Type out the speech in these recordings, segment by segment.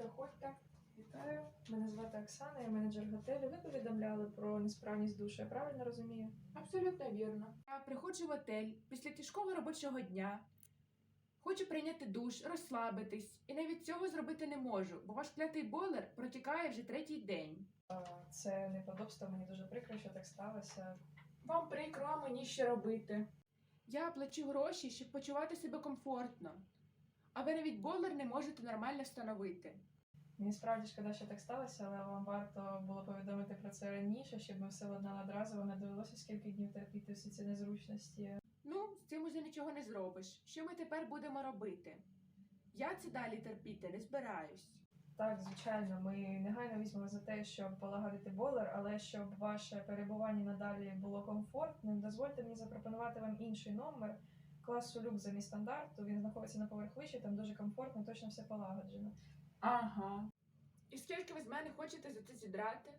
Проходьте. Вітаю, мене звати Оксана, я менеджер готелю. Ви повідомляли про несправність душу, я правильно розумію? Абсолютно вірно. Я приходжу в готель після тяжкого робочого дня. Хочу прийняти душ, розслабитись, і навіть цього зробити не можу, бо ваш клятий бойлер протікає вже третій день. Це неподобство, мені дуже прикро, що так сталося. Вам прикро, а мені що робити. Я плачу гроші, щоб почувати себе комфортно. А ви навіть бойлер не можете нормально встановити. Мені справді шкода, що так сталося, але вам варто було повідомити про це раніше, щоб ми все одно одразу вам не довелося скільки днів терпіти всі ці незручності. Ну, з цим уже нічого не зробиш. Що ми тепер будемо робити? Я це далі терпіти не збираюсь. Так, звичайно, ми негайно візьмемо за те, щоб полагодити бойлер, але щоб ваше перебування надалі було комфортним, дозвольте мені запропонувати вам інший номер класу люк замість стандарту. Він знаходиться на поверх вище, там дуже комфортно, точно все полагоджено. Ага. І скільки ви з мене хочете за це зідрати?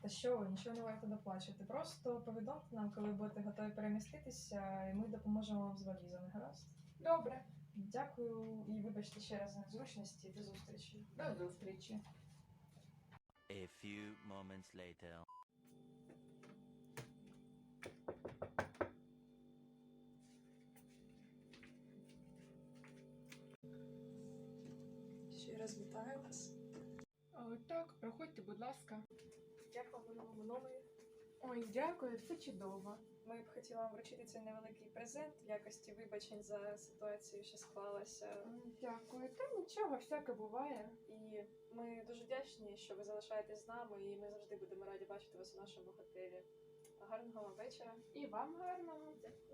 Та що ви, нічого не варто доплачувати. Просто повідомте нам, коли будете готові переміститися, і ми допоможемо вам з валізами. Гаразд? Добре, Дякую і вибачте ще раз за незручності. До зустрічі. до зустрічі. A few moments later. Ще раз вітаю вас. О, так, проходьте, будь ласка. Як вам новому номері? Ой, дякую, все чудово. Ми б хотіли вам вручити цей невеликий презент в якості вибачень за ситуацію, що склалася. Дякую. Та нічого, всяке буває. І ми дуже вдячні, що ви залишаєтесь з нами, і ми завжди будемо раді бачити вас у нашому готелі. Гарного вам вечора. І вам гарного. Дякую.